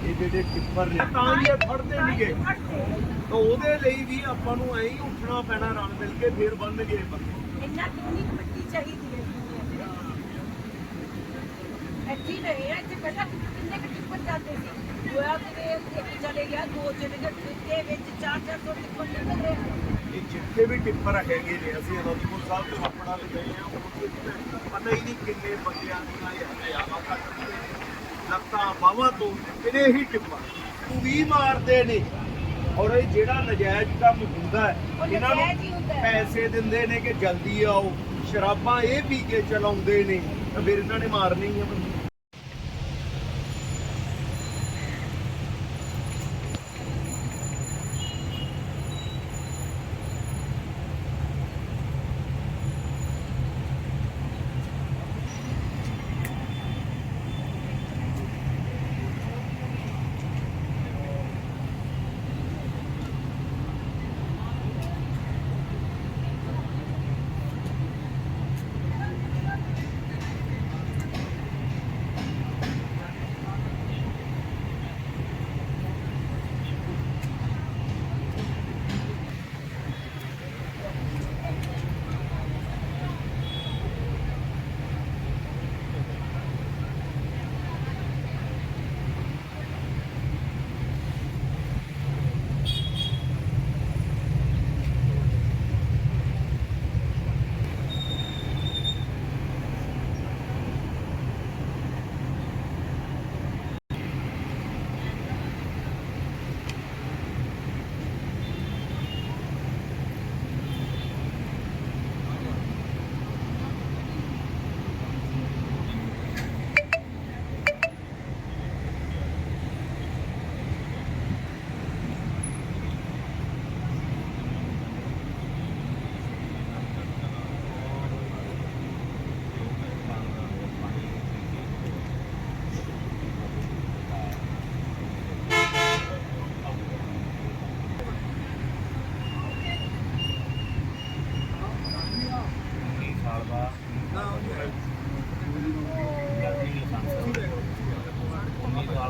ਇਹ ਜਿਹੜੇ ਟਿੱਪਰ ਨੇ ਤਾਂ ਵੀ ਇਹ ਫੜਦੇ ਨਹੀਂ ਗਏ ਤਾਂ ਉਹਦੇ ਲਈ ਵੀ ਆਪਾਂ ਨੂੰ ਐਂ ਹੀ ਉੱਠਣਾ ਪੈਣਾ ਰਲ ਮਿਲ ਕੇ ਫੇਰ ਬਣਨਗੇ ਇਹ ਬੰਦੇ ਇੰਨਾ ਕਿੰਨੀ ਕੁ ਮਿੱਟੀ ਚਾਹੀਦੀ ਹੈ ਦੁਨੀਆ ਤੇ ਇੱਥੇ ਹੀ ਰਹੇ ਆ ਇੱਥੇ ਪਹਿਲਾਂ ਕਿੰਨੇ ਕੁ ਟਿੱਪਰ ਜਾਂਦੇ ਸੀ ਹੋਇਆ ਕਿ ਇੱਕ ਚਲੇ ਗਿਆ ਦੋ ਚਲੇ ਗਏ ਤੇ ਵਿੱਚ ਚਾਰ ਚਾਰ ਸੌ ਟਿੱਪਰ ਨਿਕਲ ਰਹੇ ਆ ਇਹ ਜਿੱਥੇ ਵੀ ਟਿੱਪਰ ਹੈਗੇ ਨੇ ਅਸੀਂ ਅਨੰਦਪੁਰ ਸਾਹਿਬ ਤੋਂ ਆਪਣਾ ਵੀ ਗਏ ਆ ਉੱਥੇ ਪਤਾ ਹੀ ਨਹੀਂ ਕਿੰਨੇ ਬੰਦਿਆਂ ਦੀਆਂ ਇਹ ਹਜ਼ਾਰਾਂ ਕੱਟ ਲੱਤਾਂ ਬਾਹਾਂ ਤੋਂ ਕਿਨੇ ਹੀ ਟਿੱਪਰ ਵੀ ਮਾਰਦੇ ਨੇ। ਔਰ ਇਹ ਜਿਹੜਾ ਨਜਾਇਜ਼ ਕੰਮ ਹੁੰਦਾ ਹੈ ਇਹਨਾਂ ਨੂੰ। ਪੈਸੇ ਦਿੰਦੇ ਨੇ ਕਿ ਜਲਦੀ ਆਓ। ਸ਼ਰਾਬਾਂ ਇਹ ਪੀ ਕੇ ਚਲਾਉਂਦੇ ਨੇ। ਫਿਰ ਇਹਨਾਂ ਨੇ ਮਾਰਨੀ ਹੀ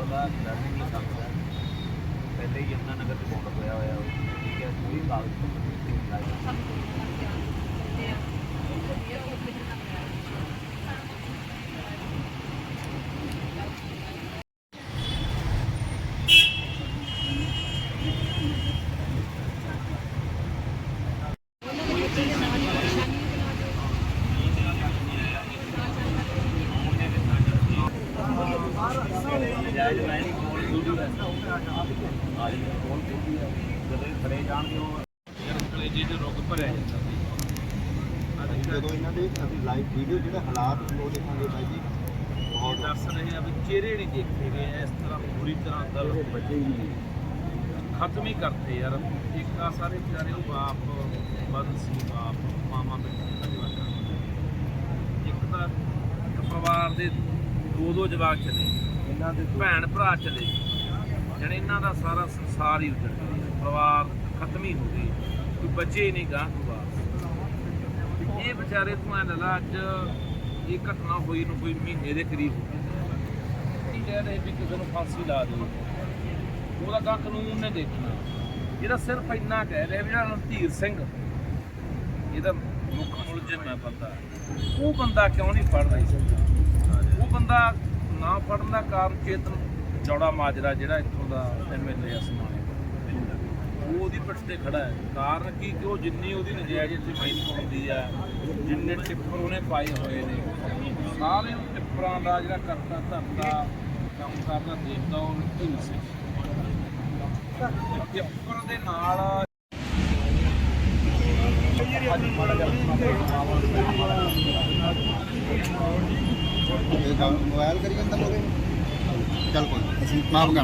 19 ਸਾਲ ਲਰਨਿੰਗ ਲਾਇਸੈਂਸ ਹੈ ਪਹਿਲੇ ਹੀ ਯਮਨਾ ਨਗਰ ਚ ਬੌਂਡ ਹੋਇਆ ਹੋਇਆ, ਉਹ ਠੀਕ ਹੈ, ਕੋਈ ਕਾਗਜ਼ ਨਹੀਂ ਲਾਇਆ ਨਜਾਇਜ਼ ਮੈਂ ਨਹੀਂ ਕੋਲ ਡਿਊਟੀ ਹੈ ਆਈ ਕੋਲ ਡਿਊਟੀ ਹੈ ਜਦੋਂ ਫੜੇ ਜਾਣਗੇ ਉਹ ਕਲੇਜੇ ਚ ਰੁਕ ਭਰਿਆ ਜਾਂਦਾ ਜਦੋਂ ਇਹਨਾਂ ਦੇ ਅਸੀਂ ਲਾਈਵ ਵੀਡੀਓ ਜਿਹੜੇ ਹਾਲਾਤ ਉਹ ਦੇਖਾਂਗੇ ਬਾਈ ਜੀ ਬਹੁਤ ਦੱਸ ਰਹੇ ਆ ਵੀ ਚਿਹਰੇ ਨਹੀਂ ਦੇਖੇ ਗਏ ਇਸ ਤਰ੍ਹਾਂ ਪੂਰੀ ਤਰ੍ਹਾਂ ਦਲ ਬੱਚੇ ਹੀ ਖਤਮ ਹੀ ਕਰਤੇ ਯਾਰ। ਇੱਕ ਆ ਸਾਰੇ ਵਿਚਾਰੇ, ਉਹ ਬਾਪ ਬਦਲ ਸੀ ਬਾਪ, ਮਾਮਾ ਬੇਟੇ ਦਾ ਇੱਕ ਤਾਂ ਪਰਿਵਾਰ ਦੇ ਦੋ ਦੋ ਜਵਾਕ ਚਲੇ ਇਹਨਾਂ ਦੇ ਭੈਣ ਭਰਾ ਚਲੇ ਜਣੇ ਇਹਨਾਂ ਦਾ ਸਾਰਾ ਸੰਸਾਰ ਹੀ ਉਜੜ ਗਿਆ। ਪਰਿਵਾਰ ਖਤਮ ਹੀ ਹੋ ਗਏ। ਕੋਈ ਬੱਚੇ ਨਹੀਂ ਗਾਂ ਤੋਂ ਇਹ ਵਿਚਾਰੇ ਤੋਂ ਐ ਲਲਾ ਅੱਜ ਇਹ ਘਟਨਾ ਹੋਈ ਨੂੰ ਕੋਈ ਮਹੀਨੇ ਦੇ ਕਰੀਬ ਹੋ ਗਿਆ ਕੀ ਕਹਿ ਰਹੇ ਵੀ ਕਿਸੇ ਨੂੰ ਫਾਂਸੀ ਲਾ ਦਿਓ। ਉਹਦਾ ਤਾਂ ਕਾਨੂੰਨ ਨੇ ਦੇਖਣਾ। ਇਹਦਾ ਸਿਰਫ ਇੰਨਾ ਕਹਿ ਰਿਹਾ ਵੀ ਜਿਹੜਾ ਰਣਧੀਰ ਸਿੰਘ, ਇਹਦਾ ਮੁੱਖ ਮੁਲਜ਼ਮ ਹੈ ਬੰਦਾ। ਉਹ ਬੰਦਾ ਕਿਉਂ ਨਹੀਂ ਫੜ ਰਿਹਾ? ਉਹ ਬੰਦਾ ਨਾ ਫੜਨ ਦਾ ਕਾਰਨ ਚੇਤਨ ਚੌੜਾ ਮਾਜਰਾ ਜਿਹੜਾ ਇੱਥੋਂ ਦਾ ਐਮਐਲਏ ਅਸਮਾਨੇ ਉਹ ਉਹਦੀ ਪਿੱਠ ਤੇ ਖੜਾ ਹੈ। ਕਾਰਨ ਕੀ? ਕਿ ਉਹ ਜਿੰਨੀ ਉਹਦੀ ਨਜਾਇਜ਼ ਇੱਥੇ ਮਾਈਨਿੰਗ ਹੁੰਦੀ ਆ, ਜਿੰਨੇ ਟਿੱਪਰ ਉਹਨੇ ਪਾਏ ਹੋਏ ਨੇ, ਸਾਰੇ ਉਹ ਟਿੱਪਰਾਂ ਦਾ ਜਿਹੜਾ ਕਰਤਾ ਧਰਤਾ, ਕੰਮ ਕਰਦਾ ਦੇਖਦਾ, ਉਹ ਢਿੱਲ ਸੀ ਟਿੱਪਰ ਦੇ ਨਾਲ ਇਹ ਗੱਲ ਮੋਬਾਈਲ ਕਰੀ ਜਾਂਦਾ ਮੋਰੇ। ਚੱਲ ਕੋਈ ਅਸੀਂ ਮਾਫ ਕਰ